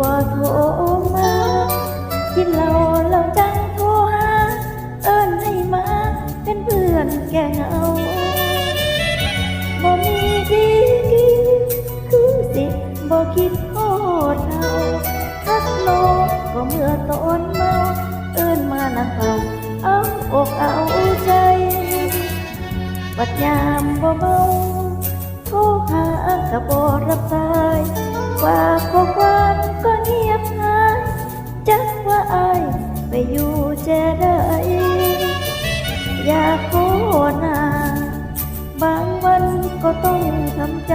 บ่โทรมากินเหล้าแล้วจังโทรหา เอิ้นให้มา เป็นเพื่อนแก่เหงาบ่มีดีกีคือสิบ่คิดโทษเอาทักโลกก็เมื่อตอนเมาเอิ้นมานั่งเฝ้าเอาอกเอาใจปัดยามบ่เมาโทรหาก็บ่รับสาย ว่าข้อความก็เงียบหายจักว่าอายไปอยู่เจได้อยากโคหนาบางวันก็ต้องทำใจ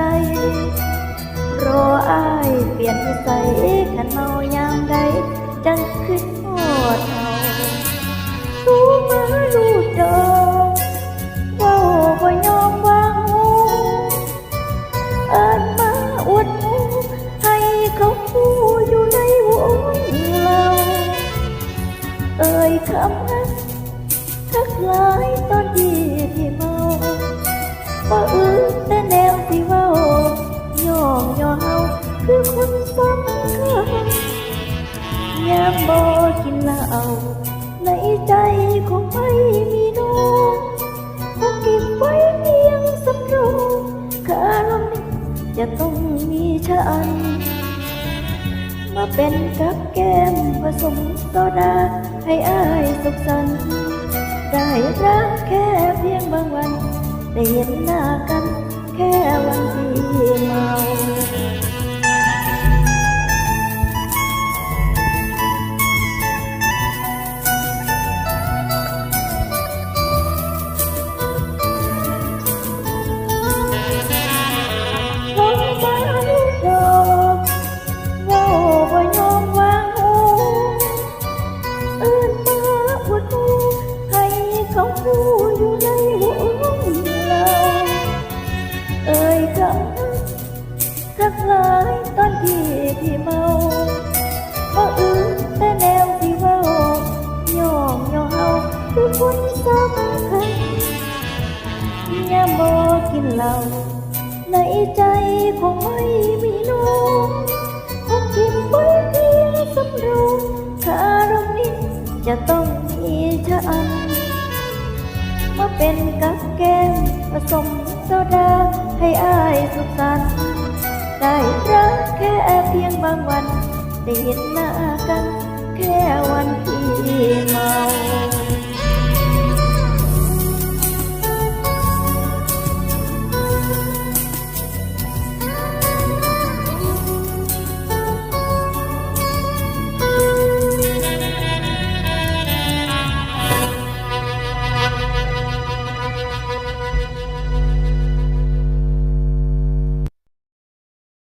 รออายเปลี่ยนนิสัยขันเมายามใดจังขึ้นหอด เอ่ยคำนั้นทักหลายตอนที่ที่เมาบ่อื้อแต่แนวที่เว้าย่องย่อเฮาคือคนสำคัญยามบ่กินเหล้าในใจคงไม่มีน้องคงเก็บไว้เพียงสำรองคารมนี้จะต้องมีฉันมาเป็นกับแก้มผสมโซดา ให้อายสุขสันต์ได้รักแค่เพียงบางวัน ได้เห็นหน้ากันแค่วันที่เมาล สำคัญยามบ่กินเหล้าในใจคงไม่มีน้องคงกินไว้เพียงสำรองคารมนี้จะต้องมีฉันมาเป็นกับแก้มผสมโซดาให้อายสุขสันต์ได้รักแค่เพียงบางวันได้เห็นหน้ากันแค่วันที่เมา